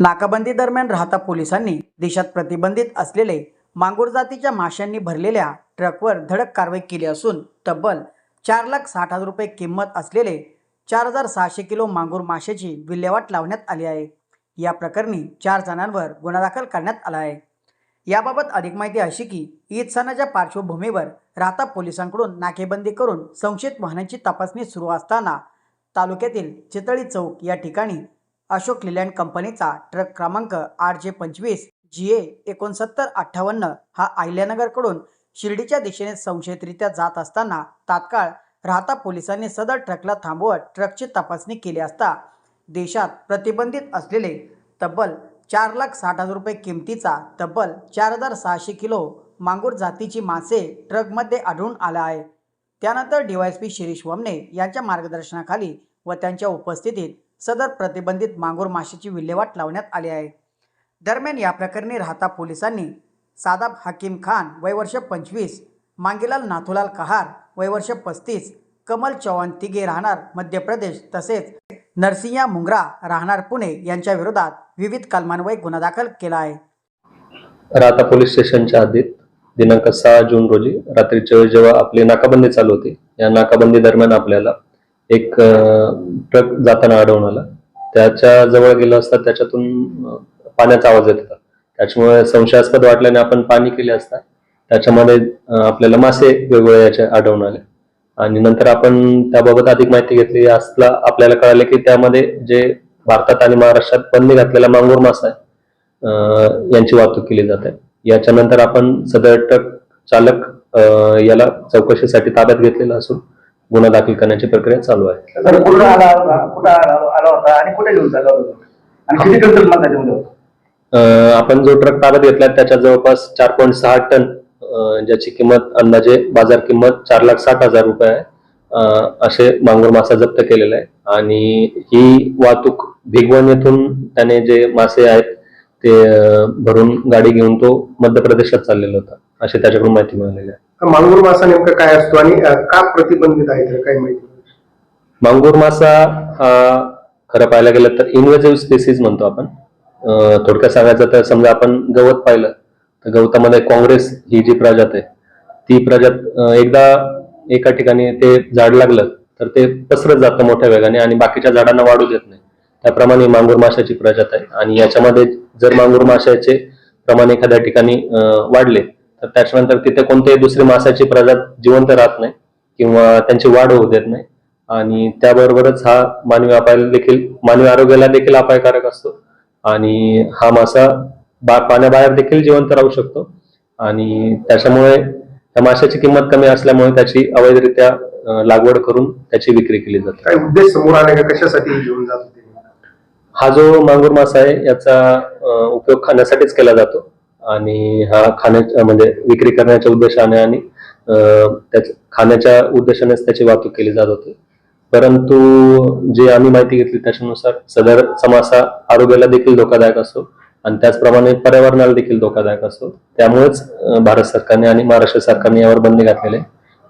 नाकाबंदी दरम्यान राहता पोलिसांनी देशात प्रतिबंधित असलेले मांगूर जातीच्या माशांनी भरलेल्या ट्रकवर धडक कारवाई केली असून तब्बल चार लाख साठ हजार रुपये किंमत असलेले चार हजार सहाशे किलो मांगूर माशाची विल्हेवाट लावण्यात आली आहे. या प्रकरणी चार जणांवर गुन्हा दाखल करण्यात आला आहे. याबाबत अधिक माहिती अशी की ईद सणाच्या पार्श्वभूमीवर राहता पोलिसांकडून नाकेबंदी करून संशयित वाहनांची तपासणी सुरू असताना तालुक्यातील चितळी चौक या ठिकाणी अशोक लिलँड कंपनीचा ट्रक क्रमांक आठ जे पंचवीस जी ए एकोणसत्तर अठ्ठावन्न हा अहिल्यानगरकडून शिर्डीच्या दिशेने संशयितरित्या जात असताना तात्काळ राहता पोलिसांनी सदर ट्रकला थांबवत ट्रकची तपासणी केली असता देशात प्रतिबंधित असलेले तब्बल चार लाख साठ हजार रुपये किमतीचा तब्बल चार हजार सहाशे किलो मांगूर जातीची मासे ट्रकमध्ये आढळून आला आहे. त्यानंतर डीवायएसपी शिरीष वमने यांच्या मार्गदर्शनाखाली व त्यांच्या उपस्थितीत सदर प्रतिबंधित मांगूर माशीची विल्हेवाट लावण्यात आली आहे. दरम्यान या प्रकरणी राहता पोलिसांनी सादाब हकीम खान वयवर्ष पंचवीस मांगीलाल नाथुलाल कहार वयवर्ष पस्तीस कमल चव्हाण तिघे राहणार मध्य प्रदेश तसेच नरसिंहा मुंगरा राहणार पुणे यांच्या विरोधात विविध कलमान्वये गुन्हा दाखल केला आहे. राहता पोलीस स्टेशनच्या हद्दीत दिनांक सहा जून रोजी रात्री वेळी जेव्हा आपली नाकाबंदी चालू होती या नाकाबंदी दरम्यान आपल्याला एक ट्रक जाताना आढळून आला. त्याच्याजवळ गेलं असता त्याच्यातून पाण्याचा आवाज येत होता. त्याच्यामुळे संशयास्पद वाटल्याने आपण पाणी केले असता त्याच्यामध्ये आपल्याला मासे वेगवेगळे याचे आढळून आले. आणि नंतर आपण त्याबाबत अधिक माहिती घेतली असला आपल्याला कळाले की त्यामध्ये जे भारतात आणि महाराष्ट्रात बंदी घातलेला मांगूर मासा आहे यांची वाहतूक केली जाते याच्यानंतर आपण सदर ट्रक चालक याला चौकशीसाठी ताब्यात घेतलेला असून गुन्हा दाखल करण्याची प्रक्रिया चालू आहे. तर कुठं आला होता? कुठं आला आला होता आणि कुठे घेऊन चालला होता आणि किती क्विंटल माल त्याच्यामध्ये होता? अं, आपण जो ट्रक ताब्यात घेतला त्याच्या जवळपास चार पॉईंट सहा टन अं, ज्याची किंमत अंदाजे बाजार किंमत चार लाख साठ हजार रुपये आहे. अं, असे मांगूर मासा जप्त केलेला आहे. आणि ही वाहतूक भिगवण येथून त्याने जे मासे आहेत ते अं, भरून गाडी घेऊन तो मध्य प्रदेशात चाललेला होता. अशी त्याच्याकडून माहिती मिळालेली आहे. मांगूर मासा नेमका काय असतो आणि का प्रतिबंधित आहे तर काही माहिती मांगूर मासा हा खरं पाहायला गेलं तर इन्व्हेजिव्ह स्पेसिस म्हणतो आपण. थोडक्यात सांगायचं तर समजा आपण गवत पाहिलं तर गवतामध्ये काँग्रेस ही जी प्रजात आहे ती प्रजात एकदा एका ठिकाणी ते झाड लागलं तर ते पसरत जातं मोठ्या वेगाने आणि बाकीच्या झाडांना वाढू देत नाही. त्याप्रमाणे मांगूर माशाची प्रजात आहे आणि याच्यामध्ये जर मांगूर माशाचे प्रमाण एखाद्या ठिकाणी वाढले तर त्याच्यानंतर तिथे कोणत्याही दुसरी माशाची प्रजात जिवंत राहत नाही किंवा त्यांची वाढ होऊ देत नाही. आणि त्याबरोबरच हा मानवी अपायाला देखील मानवी आरोग्याला देखील अपायकारक असतो. आणि हा मासा बा पाण्याबाहेर देखील जिवंत राहू शकतो. आणि त्याच्यामुळे त्या माशाची किंमत कमी असल्यामुळे त्याची अवैधरित्या लागवड करून त्याची विक्री केली जाते. काय उद्देश समोर आले का? कशासाठी घेऊन जात होते? हा जो मांगूर मासा आहे याचा उपयोग खाण्यासाठीच केला जातो. आणि हा खाण्याच्या म्हणजे विक्री करण्याच्या उद्देशाने आणि त्याच खाण्याच्या उद्देशानेच त्याची वाहतूक केली जात होती. परंतु जे आम्ही माहिती घेतली त्याच्यानुसार सदर समासा आरोग्याला देखील धोकादायक असतो आणि त्याचप्रमाणे पर्यावरणाला देखील धोकादायक असतो. त्यामुळेच भारत सरकारने आणि महाराष्ट्र सरकारने यावर बंदी घातलेले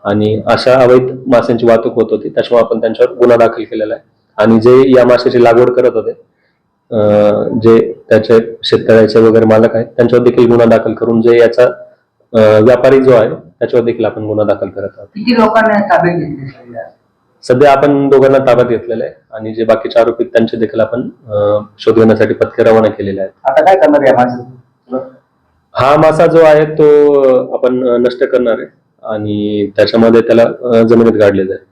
आणि अशा अवैध माशांची वाहतूक होत होती. त्याच्यामुळे आपण त्यांच्यावर गुन्हा दाखल केलेला आहे. आणि जे या माशाची लागवड करत होते जे त्याचे शेतकऱ्याचे वगैरे मालक आहेत त्यांच्यावर देखील गुन्हा दाखल करून जे याचा व्यापारी जो आहे त्याच्यावर देखील आपण गुन्हा दाखल करत आहोत. किती लोकांना ताब्यात घेतली सध्या? सध्या आपण दोघांना ताब्यात घेतलेलं आहे आणि जे बाकीचे आरोपी आहेत, त्यांचे देखील आपण शोध घेण्यासाठी पथके रवाना केलेले आहेत. आता काय करणार या माणसाचं हा मासा जो आहे तो आपण नष्ट करणार आहे आणि त्याच्यामध्ये त्याला जमिनीत गाडले जाईल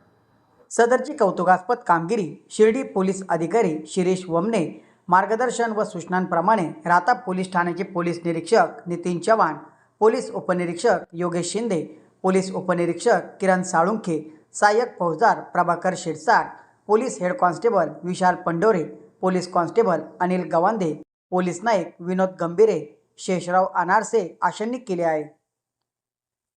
सदरची कौतुकास्पद कामगिरी शिर्डी पोलीस अधिकारी शिरीष वमने मार्गदर्शन व सूचनांप्रमाणे राता पोलीस ठाण्याचे पोलीस निरीक्षक नितीन चव्हाण पोलीस उपनिरीक्षक योगेश शिंदे पोलीस उपनिरीक्षक किरण साळुंखे सहाय्यक फौजदार Prabhakar Shirsat police head constable Vishal Pandore police constable Anil Gawande police Naik Vinod Gambhire Shesharao Anarse आशांनी केले आहे.